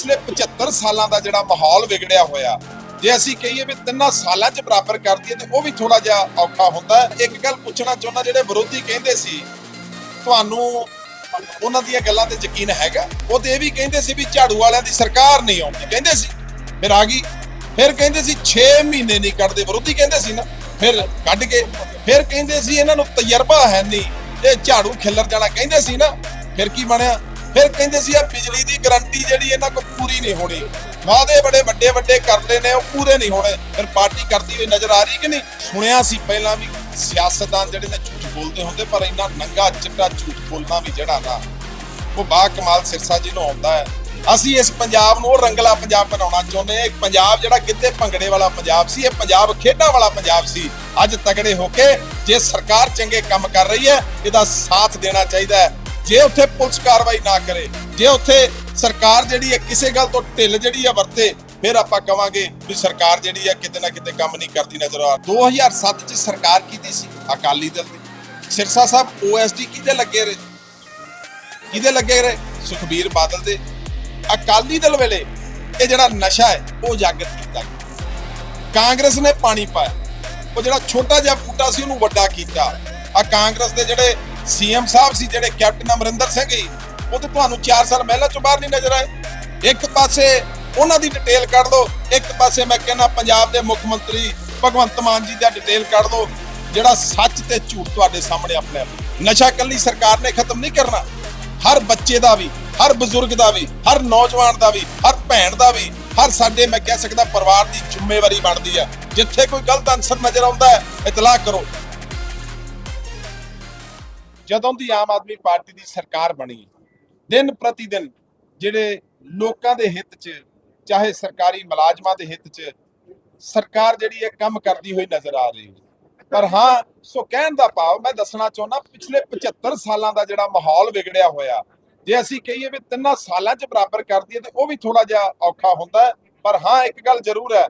ਪਿਛਲੇ 75 ਸਾਲਾਂ ਦਾ ਜਿਹੜਾ ਮਾਹੌਲ ਵਿਗੜਿਆ ਹੋਇਆ, ਜੇ ਅਸੀਂ ਕਹੀਏ ਵੀ ਤਿੰਨਾਂ ਸਾਲਾਂ 'ਚ ਬਰਾਬਰ ਕਰ ਦਈਏ ਤੇ ਉਹ ਵੀ ਥੋੜਾ ਜਿਹਾ ਔਖਾ ਹੁੰਦਾ ਇੱਕ ਗੱਲ ਪੁੱਛਣਾ ਚਾਹੁੰਦਾ, ਜਿਹੜੇ ਵਿਰੋਧੀ ਕਹਿੰਦੇ ਸੀ, ਤੁਹਾਨੂੰ ਉਹਨਾਂ ਦੀਆਂ ਗੱਲਾਂ ਤੇ ਯਕੀਨ ਹੈਗਾ? ਉਹ ਤੇ ਇਹ ਵੀ ਕਹਿੰਦੇ ਸੀ ਵੀ ਝਾੜੂ ਵਾਲਿਆਂ ਦੀ ਸਰਕਾਰ ਨਹੀਂ ਆਉਂਦੀ। ਕਹਿੰਦੇ ਸੀ, ਫਿਰ ਆ ਗਈ। ਫਿਰ ਕਹਿੰਦੇ ਸੀ 6 ਮਹੀਨੇ ਨਹੀਂ ਕੱਢਦੇ। ਵਿਰੋਧੀ ਕਹਿੰਦੇ ਸੀ ਨਾ, ਫਿਰ ਕੱਢ ਕੇ। ਫਿਰ ਕਹਿੰਦੇ ਸੀ ਇਹਨਾਂ ਨੂੰ ਤਜਰਬਾ ਹੈ ਨਹੀਂ ਇਹ ਝਾੜੂ ਖਿੱਲਰ ਜਾਣਾ। ਕਹਿੰਦੇ ਸੀ ਨਾ, ਫਿਰ ਕੀ ਬਣਿਆ? ਫਿਰ ਕਹਿੰਦੇ ਸੀ ਇਹ ਬਿਜਲੀ ਦੀ ਗਾਰੰਟੀ ਜਿਹੜੀ ਇਹਨਾਂ ਕੋਲ ਪੂਰੀ ਨਹੀਂ ਹੋਣੀ। ਵਾਅਦੇ ਬੜੇ ਵੱਡੇ ਵੱਡੇ ਕਰਦੇ ਨੇ, ਉਹ ਪੂਰੇ ਨਹੀਂ ਹੋਣੇ। ਫਿਰ ਪਾਰਟੀ ਕਰਦੀ ਹੋਈ ਨਜ਼ਰ ਆ ਰਹੀ ਕਿ ਨਹੀਂ? ਸੁਣਿਆ ਸੀ ਪਹਿਲਾਂ ਵੀ ਸਿਆਸਤਦਾਨ ਜਿਹੜੇ ਨੇ ਝੂਠ ਬੋਲਦੇ ਹੁੰਦੇ, ਪਰ ਇੰਨਾ ਨੰਗਾ ਚਿੱਟਾ ਝੂਠ ਬੋਲਣਾ ਵੀ ਜਿਹੜਾ ਨਾ, ਉਹ ਬਾ ਕਮਾਲ ਸਿਰਸਾ ਜੀ ਨੂੰ ਆਉਂਦਾ ਹੈ। ਅਸੀਂ ਇਸ ਪੰਜਾਬ ਨੂੰ ਉਹ ਰੰਗਲਾ ਪੰਜਾਬ ਬਣਾਉਣਾ ਚਾਹੁੰਦੇ ਹਾਂ। ਇੱਕ ਪੰਜਾਬ ਜਿਹੜਾ ਕਿਤੇ ਭੰਗੜੇ ਵਾਲਾ ਪੰਜਾਬ ਸੀ, ਇਹ ਪੰਜਾਬ ਖੇਡਾਂ ਵਾਲਾ ਪੰਜਾਬ ਸੀ। ਅੱਜ ਤਗੜੇ ਹੋ ਕੇ ਜੇ ਸਰਕਾਰ ਚੰਗੇ ਕੰਮ ਕਰ ਰਹੀ ਹੈ, ਇਹਦਾ ਸਾਥ ਦੇਣਾ ਚਾਹੀਦਾ ਹੈ। ਜੇ ਉੱਥੇ ਪੁਲਿਸ ਕਾਰਵਾਈ ਨਾ ਕਰੇ, ਜੇ ਉੱਥੇ ਸਰਕਾਰ ਜਿਹੜੀ ਹੈ ਕਿਸੇ ਗੱਲ ਤੋਂ ਢਿੱਲ ਜਿਹੜੀ ਹੈ ਵਰਤੇ, ਫਿਰ ਆਪਾਂ ਕਵਾਂਗੇ ਵੀ ਸਰਕਾਰ ਜਿਹੜੀ ਹੈ ਕਿਤੇ ਨਾ ਕਿਤੇ ਕੰਮ ਨਹੀਂ ਕਰਦੀ ਨਜ਼ਰ ਆ। 2007 ਚ ਸਰਕਾਰ ਕੀਤੀ ਸੀ? ਅਕਾਲੀ ਦਲ ਦੀ। ਸਿਰਸਾ ਸਾਹਿਬ ਓਐਸਡੀ ਕਿਹਦੇ ਲੱਗੇ ਰਹੇ? ਕਿਹਦੇ ਲੱਗੇ ਰਹੇ? ਸੁਖਬੀਰ ਬਾਦਲ ਦੇ। ਅਕਾਲੀ ਦਲ ਵੇਲੇ ਇਹ ਜਿਹੜਾ ਨਸ਼ਾ ਹੈ, ਉਹ ਉਜਾਗਰ ਕੀਤਾ। ਕਾਂਗਰਸ ਨੇ ਪਾਣੀ ਪਾਇਆ। ਉਹ ਜਿਹੜਾ ਛੋਟਾ ਜਿਹਾ ਬੂਟਾ ਸੀ, ਉਹਨੂੰ ਵੱਡਾ ਕੀਤਾ। ਆ ਕਾਂਗਰਸ ਦੇ ਜਿਹੜੇ ਸੀਐਮ ਸਾਹਿਬ ਸੀ ਜਿਹੜੇ ਕੈਪਟਨ ਅਮਰਿੰਦਰ ਸਿੰਘ ਜੀ, ਉਹ ਤੇ ਤੁਹਾਨੂੰ 4 ਸਾਲ ਮਹਿਲਾ ਚੋਂ ਬਾਹਰ ਨਹੀਂ ਨਜ਼ਰ ਆਏ। ਇੱਕ ਪਾਸੇ ਉਹਨਾਂ ਦੀ ਡਿਟੇਲ ਕੱਢ ਲਓ ਇੱਕ ਪਾਸੇ ਮੈਂ ਕਹਿੰਦਾ ਪੰਜਾਬ ਦੇ ਮੁੱਖ ਮੰਤਰੀ ਭਗਵੰਤ ਮਾਨ ਜੀ ਦਾ ਡਿਟੇਲ ਕੱਢ ਲਓ ਜਿਹੜਾ ਸੱਚ ਤੇ ਝੂਠ ਤੁਹਾਡੇ ਸਾਹਮਣੇ ਆਪਣੇ ਆਪ। ਨਸ਼ਾ ਕੱਲੀ ਸਰਕਾਰ ਨੇ ਖਤਮ ਨਹੀਂ ਕਰਨਾ। ਹਰ ਬੱਚੇ ਦਾ ਵੀ, ਹਰ ਬਜ਼ੁਰਗ ਦਾ ਵੀ, ਹਰ ਨੌਜਵਾਨ ਦਾ ਵੀ, ਹਰ ਭੈਣ ਦਾ ਵੀ, ਹਰ ਸਾਡੇ ਮੈਂ ਕਹਿ ਸਕਦਾ ਪਰਿਵਾਰ ਦੀ ਜ਼ਿੰਮੇਵਾਰੀ ਬਣਦੀ ਹੈ। ਜਿੱਥੇ ਕੋਈ ਗਲਤ ਅਨਸਰ ਨਜ਼ਰ ਆਉਂਦਾ ਹੈ, ਇਤਲਾਹ ਕਰੋ। ਜਦੋਂ ਦੀ ਆਮ ਆਦਮੀ ਪਾਰਟੀ ਦੀ ਸਰਕਾਰ ਬਣੀ, ਦਿਨ ਪ੍ਰਤੀ ਦਿਨ ਜਿਹੜੇ ਲੋਕਾਂ ਦੇ ਹਿੱਤ 'ਚ, ਚਾਹੇ ਸਰਕਾਰੀ ਮੁਲਾਜ਼ਮਾਂ ਦੇ ਹਿੱਤ 'ਚ ਸਰਕਾਰ ਜਿਹੜੀ ਹੈ ਕੰਮ ਕਰਦੀ ਹੋਈ ਨਜ਼ਰ ਆ ਰਹੀ ਪਰ ਹਾਂ, ਸੋ ਕਹਿਣ ਦਾ ਭਾਵ ਮੈਂ ਦੱਸਣਾ ਚਾਹੁੰਦਾ, ਪਿਛਲੇ 75 ਸਾਲਾਂ ਦਾ ਜਿਹੜਾ ਮਾਹੌਲ ਵਿਗੜਿਆ ਹੋਇਆ, ਜੇ ਅਸੀਂ ਕਹੀਏ ਵੀ ਤਿੰਨਾਂ ਸਾਲਾਂ 'ਚ ਬਰਾਬਰ ਕਰ ਦਈਏ ਤਾਂ ਉਹ ਵੀ ਥੋੜਾ ਜਿਹਾ ਔਖਾ ਹੁੰਦਾ ਪਰ ਹਾਂ, ਇੱਕ ਗੱਲ ਜ਼ਰੂਰ ਹੈ,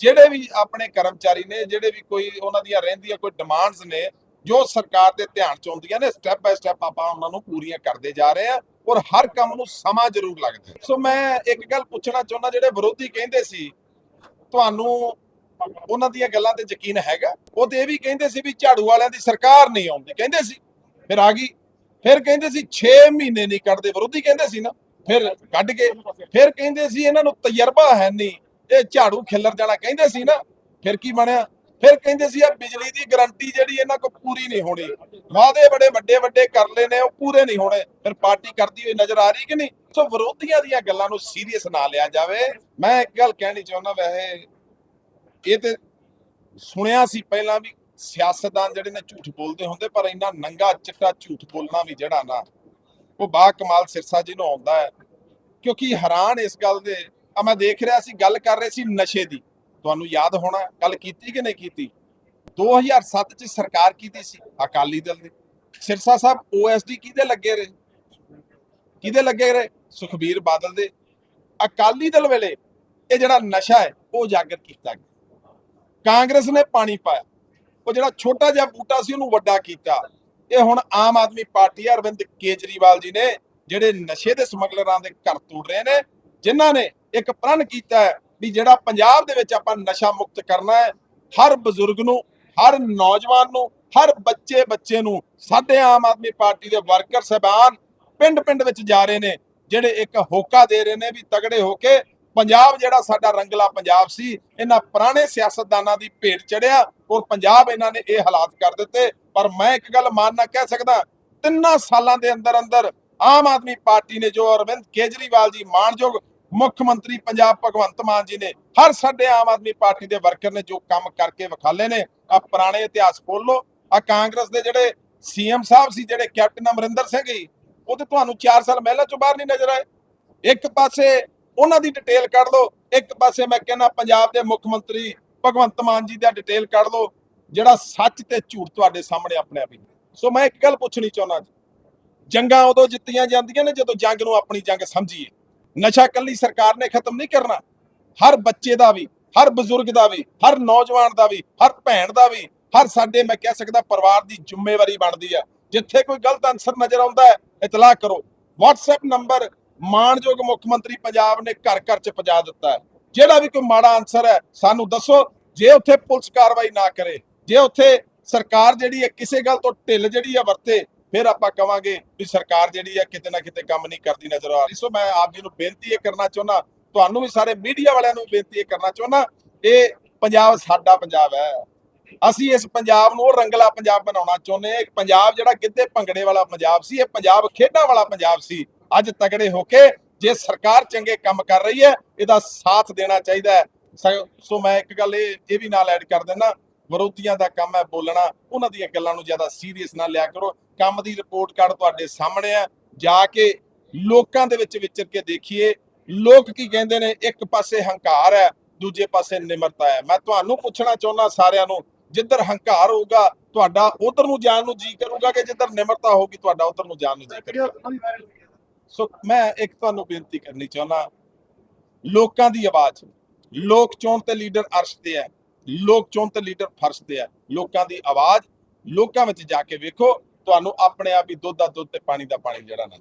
ਜਿਹੜੇ ਵੀ ਆਪਣੇ ਕਰਮਚਾਰੀ ਨੇ, ਜਿਹੜੇ ਵੀ ਕੋਈ ਉਹਨਾਂ ਦੀਆਂ ਰਹਿੰਦੀਆਂ ਕੋਈ ਡਿਮਾਂਡਸ ਨੇ ਜੋ ਸਰਕਾਰ ਦੇ ਧਿਆਨ ਚ ਆਉਂਦੀਆਂ ਨੇ ਸਟੈਪ ਬਾਏ ਸਟੈਪ ਆਪਾਂ ਉਹਨਾਂ ਨੂੰ ਪੂਰੀਆਂ ਕਰਦੇ ਜਾ ਰਹੇ ਆ ਔਰ ਹਰ ਕੰਮ ਨੂੰ ਸਮਾਂ ਜ਼ਰੂਰ ਲੱਗਦਾ ਸੋ ਮੈਂ ਇੱਕ ਗੱਲ ਪੁੱਛਣਾ ਚਾਹੁੰਦਾ, ਜਿਹੜੇ ਵਿਰੋਧੀ ਕਹਿੰਦੇ ਸੀ, ਤੁਹਾਨੂੰ ਉਹਨਾਂ ਦੀਆਂ ਗੱਲਾਂ ਤੇ ਯਕੀਨ ਹੈਗਾ? ਉਹ ਤੇ ਇਹ ਵੀ ਕਹਿੰਦੇ ਸੀ ਵੀ ਝਾੜੂ ਵਾਲਿਆਂ ਦੀ ਸਰਕਾਰ ਨਹੀਂ ਆਉਂਦੀ। ਕਹਿੰਦੇ ਸੀ, ਫਿਰ ਆ ਗਈ, ਫਿਰ ਕਹਿੰਦੇ ਸੀ 6 ਮਹੀਨੇ ਨਹੀਂ ਕੱਢਦੇ। ਵਿਰੋਧੀ ਕਹਿੰਦੇ ਸੀ ਨਾ, ਫਿਰ ਕੱਢ ਕੇ, ਫਿਰ ਕਹਿੰਦੇ ਸੀ ਇਹਨਾਂ ਨੂੰ ਤਜਰਬਾ ਹੈ ਨਹੀਂ, ਇਹ ਝਾੜੂ ਖਿੱਲਰ ਜਾਣਾ। ਕਹਿੰਦੇ ਸੀ ਨਾ, ਫਿਰ ਕੀ ਬਣਿਆ? ਫਿਰ ਕਹਿੰਦੇ ਸੀ ਆ ਬਿਜਲੀ ਦੀ ਗਾਰੰਟੀ ਜਿਹੜੀ ਇਹਨਾਂ ਕੋਲ ਪੂਰੀ ਨਹੀਂ ਹੋਣੀ। ਵਾਅਦੇ ਬੜੇ ਵੱਡੇ ਵੱਡੇ ਕਰ ਲਏ ਨੇ, ਉਹ ਪੂਰੇ ਨਹੀਂ ਹੋਣੇ। ਫਿਰ ਪਾਰਟੀ ਕਰਦੀ ਹੋਈ ਨਜ਼ਰ ਆ ਰਹੀ ਕਿ ਨਹੀਂ? ਸੋ ਵਿਰੋਧੀਆਂ ਦੀਆਂ ਗੱਲਾਂ ਨੂੰ ਸੀਰੀਅਸ ਨਾ ਲਿਆ ਜਾਵੇ। ਮੈਂ ਇੱਕ ਗੱਲ ਕਹਿਣੀ ਚਾਹੁੰਦਾ, ਵੈਸੇ ਇਹ ਤੇ ਸੁਣਿਆ ਸੀ ਪਹਿਲਾਂ ਵੀ ਸਿਆਸਤਦਾਨ ਜਿਹੜੇ ਨੇ ਝੂਠ ਬੋਲਦੇ ਹੁੰਦੇ, ਪਰ ਇੰਨਾ ਨੰਗਾ, ਚਿੱਟਾ ਝੂਠ ਬੋਲਣਾ ਵੀ ਜਿਹੜਾ ਨਾ, ਉਹ ਬਾ ਕਮਾਲ ਸਿਰਸਾ ਜੀ ਨੂੰ ਆਉਂਦਾ ਹੈ। ਕਿਉਂਕਿ ਹੈਰਾਨ ਇਸ ਗੱਲ ਦੇ ਆ ਮੈਂ ਦੇਖ ਰਿਹਾ ਸੀ, ਗੱਲ ਕਰ ਰਹੇ ਸੀ ਨਸ਼ੇ ਦੀ। ਤੁਹਾਨੂੰ ਯਾਦ ਹੋਣਾ ਗੱਲ ਕੀਤੀ ਕਿ ਨਹੀਂ ਕੀਤੀ? 2007 ਚ ਸਰਕਾਰ ਕੀਤੀ ਸੀ? ਅਕਾਲੀ ਦਲ ਦੀ। ਸਿਰਸਾ ਸਾਹਿਬ ਓਐਸਡੀ ਕਿਹਦੇ ਲੱਗੇ ਰਹੇ? ਕਿਹਦੇ ਲੱਗੇ ਰਹੇ? ਸੁਖਬੀਰ ਬਾਦਲ ਦੇ। ਅਕਾਲੀ ਦਲ ਵੇਲੇ ਇਹ ਜਿਹੜਾ ਨਸ਼ਾ ਹੈ, ਉਹ ਉਜਾਗਰ ਕੀਤਾ ਗਿਆ। ਕਾਂਗਰਸ ਨੇ ਪਾਣੀ ਪਾਇਆ। ਉਹ ਜਿਹੜਾ ਛੋਟਾ ਜਿਹਾ ਬੂਟਾ ਸੀ, ਉਹਨੂੰ ਵੱਡਾ ਕੀਤਾ। ਇਹ ਹੁਣ ਆਮ ਆਦਮੀ ਪਾਰਟੀ ਅਰਵਿੰਦ ਕੇਜਰੀਵਾਲ ਜੀ ਨੇ ਜਿਹੜੇ ਨਸ਼ੇ ਦੇ ਸਮਗਲਰਾਂ ਦੇ ਘਰ ਤੋੜ ਰਹੇ ਨੇ, ਜਿਨ੍ਹਾਂ ਨੇ ਇੱਕ ਪ੍ਰਣ ਕੀਤਾ ਹੈ ਵੀ ਜਿਹੜਾ ਪੰਜਾਬ ਦੇ ਵਿੱਚ ਆਪਾਂ ਨਸ਼ਾ ਮੁਕਤ ਕਰਨਾ ਹੈ, ਹਰ ਬਜ਼ੁਰਗ ਨੂੰ, ਹਰ ਨੌਜਵਾਨ ਨੂੰ, ਹਰ ਬੱਚੇ ਬੱਚੇ ਨੂੰ, ਸਾਡੇ ਆਮ ਆਦਮੀ ਪਾਰਟੀ ਦੇ ਵਰਕਰ ਸਹਿਬਾਨ ਪਿੰਡ ਪਿੰਡ ਵਿੱਚ ਜਾ ਰਹੇ ਨੇ, ਜਿਹੜੇ ਇੱਕ ਹੋਕਾ ਦੇ ਰਹੇ ਨੇ ਵੀ ਤਗੜੇ ਹੋ ਕੇ ਪੰਜਾਬ ਜਿਹੜਾ ਸਾਡਾ ਰੰਗਲਾ ਪੰਜਾਬ ਸੀ, ਇਹਨਾਂ ਪੁਰਾਣੇ ਸਿਆਸਤਦਾਨਾਂ ਦੀ ਭੇਟ ਚੜਿਆ, ਔਰ ਪੰਜਾਬ ਇਹਨਾਂ ਨੇ ਇਹ ਹਾਲਾਤ ਕਰ ਦਿੱਤੇ। ਪਰ ਮੈਂ ਇੱਕ ਗੱਲ ਮਾਨਣਾ ਕਹਿ ਸਕਦਾ, ਤਿੰਨਾਂ ਸਾਲਾਂ ਦੇ ਅੰਦਰ ਅੰਦਰ ਆਮ ਆਦਮੀ ਪਾਰਟੀ ਨੇ ਜੋ ਅਰਵਿੰਦ ਕੇਜਰੀਵਾਲ ਜੀ ਮਾਣਯੋਗ ਮੁੱਖ ਮੰਤਰੀ ਪੰਜਾਬ ਭਗਵੰਤ ਮਾਨ ਜੀ ਨੇ ਹਰ ਸਾਡੇ ਆਮ ਆਦਮੀ ਪਾਰਟੀ ਦੇ ਵਰਕਰ ਨੇ ਜੋ ਕੰਮ ਕਰਕੇ ਵਿਖਾਲੇ ਨੇ ਆ ਪੁਰਾਣੇ ਇਤਿਹਾਸ ਖੋਲ ਲਓ ਆ ਕਾਂਗਰਸ ਦੇ ਜਿਹੜੇ ਸੀਐਮ ਸਾਹਿਬ ਸੀ, ਜਿਹੜੇ ਕੈਪਟਨ ਅਮਰਿੰਦਰ ਸਿੰਘ ਜੀ, ਉਹ ਤੇ ਤੁਹਾਨੂੰ 4 ਸਾਲ ਮਹਿਲਾ ਚੋਂ ਬਾਹਰ ਨਹੀਂ ਨਜ਼ਰ ਆਏ। ਇੱਕ ਪਾਸੇ ਉਹਨਾਂ ਦੀ ਡਿਟੇਲ ਕੱਢ ਲਓ, ਇੱਕ ਪਾਸੇ ਮੈਂ ਕਹਿੰਦਾ ਪੰਜਾਬ ਦੇ ਮੁੱਖ ਮੰਤਰੀ ਭਗਵੰਤ ਮਾਨ ਜੀ ਦਾ ਡਿਟੇਲ ਕੱਢ ਲਓ, ਜਿਹੜਾ ਸੱਚ ਤੇ ਝੂਠ ਤੁਹਾਡੇ ਸਾਹਮਣੇ ਆਪਣੇ ਆਪ ਹੀ। ਸੋ ਮੈਂ ਇੱਕ ਗੱਲ ਪੁੱਛਣੀ ਚਾਹੁੰਦਾ ਜੀ, ਜੰਗਾਂ ਉਦੋਂ ਜਿੱਤੀਆਂ ਜਾਂਦੀਆਂ ਨੇ ਜਦੋਂ ਜੰਗ ਨੂੰ ਆਪਣੀ ਜੰਗ ਸਮਝੀਏ। ਨਸ਼ਾ ਕੱਲੀ ਸਰਕਾਰ ਨੇ ਖਤਮ ਨਹੀਂ ਕਰਨਾ। ਹਰ ਬੱਚੇ ਦਾ ਵੀ, ਹਰ ਬਜ਼ੁਰਗ ਦਾ ਵੀ, ਹਰ ਨੌਜਵਾਨ ਦਾ ਵੀ, ਹਰ ਭੈਣ ਦਾ ਵੀ, ਹਰ ਸਾਡੇ ਮੈਂ ਕਹਿ ਸਕਦਾ ਪਰਿਵਾਰ ਦੀ ਜ਼ਿੰਮੇਵਾਰੀ ਬਣਦੀ ਹੈ ਜਿੱਥੇ ਕੋਈ ਗਲਤ ਅਨਸਰ ਨਜ਼ਰ ਆਉਂਦਾ ਹੈ, ਇਤਲਾਹ ਕਰੋ। WhatsApp ਨੰਬਰ ਮਾਣਯੋਗ ਮੁੱਖ ਮੰਤਰੀ ਪੰਜਾਬ ਨੇ ਘਰ ਘਰ ਚ ਪਹੁੰਚਾ ਦਿੱਤਾ ਹੈ। ਜਿਹੜਾ ਵੀ ਕੋਈ ਮਾੜਾ ਅਨਸਰ ਹੈ, ਸਾਨੂੰ ਦੱਸੋ। ਜੇ ਉੱਥੇ ਪੁਲਿਸ ਕਾਰਵਾਈ ਨਾ ਕਰੇ, ਜੇ ਉੱਥੇ ਸਰਕਾਰ ਜਿਹੜੀ ਹੈ, ਕਿਸੇ ਗੱਲ ਤੋਂ ਢਿੱਲ ਜਿਹੜੀ ਹੈ ਵਰਤੇ ਫਿਰ ਆਪਾਂ ਕਵਾਂਗੇ ਵੀ ਸਰਕਾਰ ਜਿਹੜੀ ਹੈ ਕਿਤੇ ਨਾ ਕਿਤੇ ਕੰਮ ਨਹੀਂ ਕਰਦੀ ਨਜ਼ਰ ਆ ਰਹੀ। ਸੋ ਮੈਂ ਆਪ ਜੀ ਨੂੰ ਬੇਨਤੀ ਇਹ ਕਰਨਾ ਚਾਹੁੰਦਾ, ਤੁਹਾਨੂੰ ਵੀ ਸਾਰੇ ਮੀਡੀਆ ਵਾਲਿਆਂ ਨੂੰ ਬੇਨਤੀ ਇਹ ਕਰਨਾ ਚਾਹੁੰਦਾ, ਇਹ ਪੰਜਾਬ ਸਾਡਾ ਪੰਜਾਬ ਹੈ। ਅਸੀਂ ਇਸ ਪੰਜਾਬ ਨੂੰ ਉਹ ਰੰਗਲਾ ਪੰਜਾਬ ਬਣਾਉਣਾ ਚਾਹੁੰਦੇ ਹਾਂ। ਪੰਜਾਬ ਜਿਹੜਾ ਗਿੱਧੇ ਭੰਗੜੇ ਵਾਲਾ ਪੰਜਾਬ ਸੀ, ਇਹ ਪੰਜਾਬ ਖੇਡਾਂ ਵਾਲਾ ਪੰਜਾਬ ਸੀ। ਅੱਜ ਤਗੜੇ ਹੋ ਕੇ ਜੇ ਸਰਕਾਰ ਚੰਗੇ ਕੰਮ ਕਰ ਰਹੀ ਹੈ, ਇਹਦਾ ਸਾਥ ਦੇਣਾ ਚਾਹੀਦਾ ਹੈ। ਸ- ਸੋ ਮੈਂ ਇੱਕ ਗੱਲ ਇਹ ਇਹ ਵੀ ਨਾਲ ਐਡ ਕਰ ਦਿੰਦਾ ਵਿਰੋਧੀਆਂ ਦਾ ਕੰਮ ਹੈ ਬੋਲਣਾ, ਉਹਨਾਂ ਦੀਆਂ ਗੱਲਾਂ ਨੂੰ ਜ਼ਿਆਦਾ ਸੀਰੀਅਸ ਨਾ ਲਿਆ ਕਰੋ। ਕੰਮ ਦੀ ਰਿਪੋਰਟ ਕਾਰਡ ਤੁਹਾਡੇ ਸਾਹਮਣੇ ਹੈ। ਜਾ ਕੇ ਲੋਕਾਂ ਦੇ ਵਿੱਚ ਵਿਚਰ ਕੇ ਦੇਖੀਏ। ਲੋਕ ਕੀ ਕਹਿੰਦੇ ਨੇ? ਇੱਕ ਪਾਸੇ ਹੰਕਾਰ ਹੈ, ਦੂਜੇ ਪਾਸੇ ਨਿਮਰਤਾ ਹੈ। ਮੈਂ ਤੁਹਾਨੂੰ ਪੁੱਛਣਾ ਚਾਹੁੰਦਾ ਸਾਰਿਆਂ ਨੂੰ, ਜਿੱਧਰ ਹੰਕਾਰ ਹੋਊਗਾ, ਤੁਹਾਡਾ ਉਧਰ ਨੂੰ ਜਾਣ ਨੂੰ ਜੀ ਕਰੂਗਾ ਕਿ ਜਿੱਧਰ ਨਿਮਰਤਾ ਹੋਊਗੀ, ਤੁਹਾਡਾ ਉਧਰ ਨੂੰ ਜਾਣ ਨੂੰ ਜੀ ਕਰੂਗਾ? ਸੋ ਮੈਂ ਇੱਕ ਤੁਹਾਨੂੰ ਬੇਨਤੀ ਕਰਨੀ ਚਾਹੁੰਦਾ। ਲੋਕਾਂ ਦੀ ਆਵਾਜ਼। ਲੋਕ ਚੋਣ ਤੇ ਲੀਡਰ ਅਰਸ਼ ਤੇ ਹੈ। ਲੋਕ ਚੋਣ ਤੇ ਲੀਡਰ ਫਰਸ਼ ਤੇ ਹੈ। ਲੋਕਾਂ ਦੀ ਆਵਾਜ਼ ਲੋਕਾਂ ਵਿੱਚ ਜਾ ਕੇ ਵੇਖੋ। ਤੁਹਾਨੂੰ ਆਪਣੇ ਆਪ ਹੀ ਦੁੱਧ ਦਾ ਦੁੱਧ ਤੇ ਪਾਣੀ ਦਾ ਪਾਣੀ ਜਿਹੜਾ ਨਾ